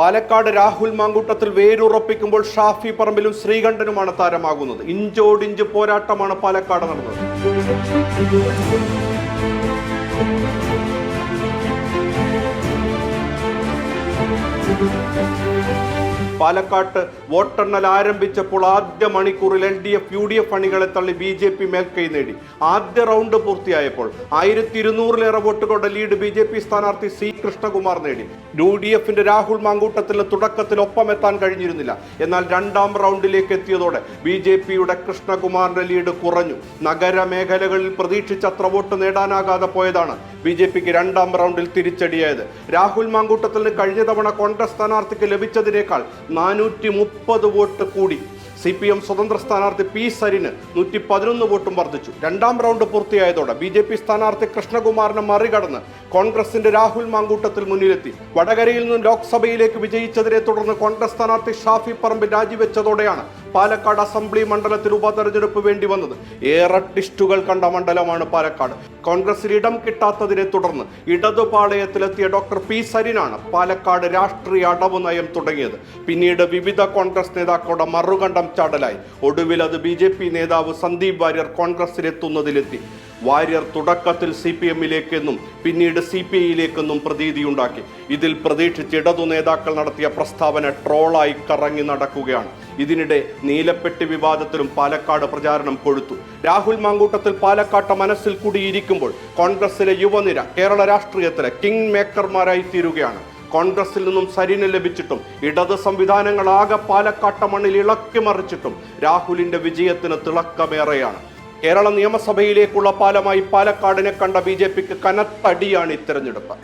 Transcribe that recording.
പാലക്കാട് രാഹുൽ മാങ്കൂട്ടത്തിൽ വേരുറപ്പിക്കുമ്പോൾ ഷാഫി പറമ്പിലും ശ്രീകണ്ഠനുമാണ് താരമാകുന്നത്. ഇഞ്ചോടിഞ്ച് പോരാട്ടമാണ് പാലക്കാട് നടന്നത്. പാലക്കാട്ട് വോട്ടെണ്ണൽ ആരംഭിച്ചപ്പോൾ ആദ്യ മണിക്കൂറിൽ L D F U D F അണികളെ തള്ളി ബി ജെ പി മേൽക്കൈ നേടി. ആദ്യ റൗണ്ട് പൂർത്തിയായപ്പോൾ ആയിരത്തി ഇരുന്നൂറിലേറെ വോട്ടുകളുടെ ലീഡ് ബി ജെ പി സ്ഥാനാർത്ഥി സി കൃഷ്ണകുമാർ നേടി. യു ഡി എഫിന്റെ രാഹുൽ മാങ്കൂട്ടത്തിന് തുടക്കത്തിൽ ഒപ്പമെത്താൻ കഴിഞ്ഞിരുന്നില്ല. എന്നാൽ രണ്ടാം റൗണ്ടിലേക്ക് എത്തിയതോടെ ബി ജെ പിയുടെ കൃഷ്ണകുമാറിന്റെ ലീഡ് കുറഞ്ഞു. നഗരമേഖലകളിൽ പ്രതീക്ഷിച്ചത്ര വോട്ട് നേടാനാകാതെ പോയതാണ് ബി ജെ പിക്ക് രണ്ടാം റൗണ്ടിൽ തിരിച്ചടിയായത്. രാഹുൽ മാങ്കൂട്ടത്തിന് കഴിഞ്ഞ തവണ കോൺഗ്രസ് സ്ഥാനാർത്ഥിക്ക് ലഭിച്ചതിനേക്കാൾ നാനൂറ്റി മുപ്പത് വോട്ട് കൂടി. സി പി എം സ്വതന്ത്ര സ്ഥാനാർത്ഥി പി സരിന് നൂറ്റി പതിനൊന്ന് വോട്ടും വർദ്ധിച്ചു. രണ്ടാം റൗണ്ട് പൂർത്തിയായതോടെ ബി ജെ പി സ്ഥാനാർത്ഥി കൃഷ്ണകുമാറിനെ മറികടന്ന് കോൺഗ്രസിന്റെ രാഹുൽ മാങ്കൂട്ടത്തിൽ മുന്നിലെത്തി. വടകരയിൽ നിന്നും ലോക്സഭയിലേക്ക് വിജയിച്ചതിനെ തുടർന്ന് കോൺഗ്രസ് സ്ഥാനാർത്ഥി ഷാഫി പറമ്പിൽ രാജിവെച്ചതോടെയാണ് പാലക്കാട് അസംബ്ലി മണ്ഡലത്തിൽ ഉപതെരഞ്ഞെടുപ്പ് വേണ്ടി വന്നത്. ഏറെ ടിസ്റ്റുകൾ കണ്ട മണ്ഡലമാണ് പാലക്കാട്. കോൺഗ്രസിൽ ഇടം കിട്ടാത്തതിനെ തുടർന്ന് ഇടതുപാളയത്തിലെത്തിയ ഡോക്ടർ പി സരിനാണ് പാലക്കാട് രാഷ്ട്രീയ അടവ് നയം തുടങ്ങിയത്. പിന്നീട് വിവിധ കോൺഗ്രസ് നേതാക്കളുടെ മറുകണ്ഠം ചാടലായി. ഒടുവിൽ അത് ബി നേതാവ് സന്ദീപ് വാര്യർ കോൺഗ്രസിലെത്തുന്നതിലെത്തി. വാര്യർ തുടക്കത്തിൽ സി പി എമ്മിലേക്കെന്നും പിന്നീട് സി പി ഐയിലേക്കെന്നും പ്രതീതിയുണ്ടാക്കി. ഇതിൽ പ്രതീക്ഷിച്ച് ഇടതു നേതാക്കൾ നടത്തിയ പ്രസ്താവന ട്രോളായി കറങ്ങി നടക്കുകയാണ്. ഇതിനിടെ നീലപ്പെട്ടി വിവാദത്തിലും പാലക്കാട് പ്രചാരണം കൊഴുത്തു. രാഹുൽ മാങ്കൂട്ടത്തിൽ പാലക്കാട്ട് മനസ്സിൽ കൂടിയിരിക്കുമ്പോൾ കോൺഗ്രസിലെ യുവനിര കേരള രാഷ്ട്രീയത്തിലെ കിങ് മേക്കർമാരായി തീരുകയാണ്. കോൺഗ്രസിൽ നിന്നും സരിന് ലഭിച്ചിട്ടും ഇടത് സംവിധാനങ്ങളാകെ പാലക്കാട്ട മണ്ണിൽ ഇളക്കി മറിച്ചിട്ടും രാഹുലിന്റെ വിജയത്തിന് തിളക്കമേറെയാണ്. കേരള നിയമസഭയിലേക്കുള്ള പാലമായി പാലക്കാടിനെ കണ്ട ബി ജെ പിക്ക് കനത്തടിയാണ് ഇതെരഞ്ഞെടുപ്പ്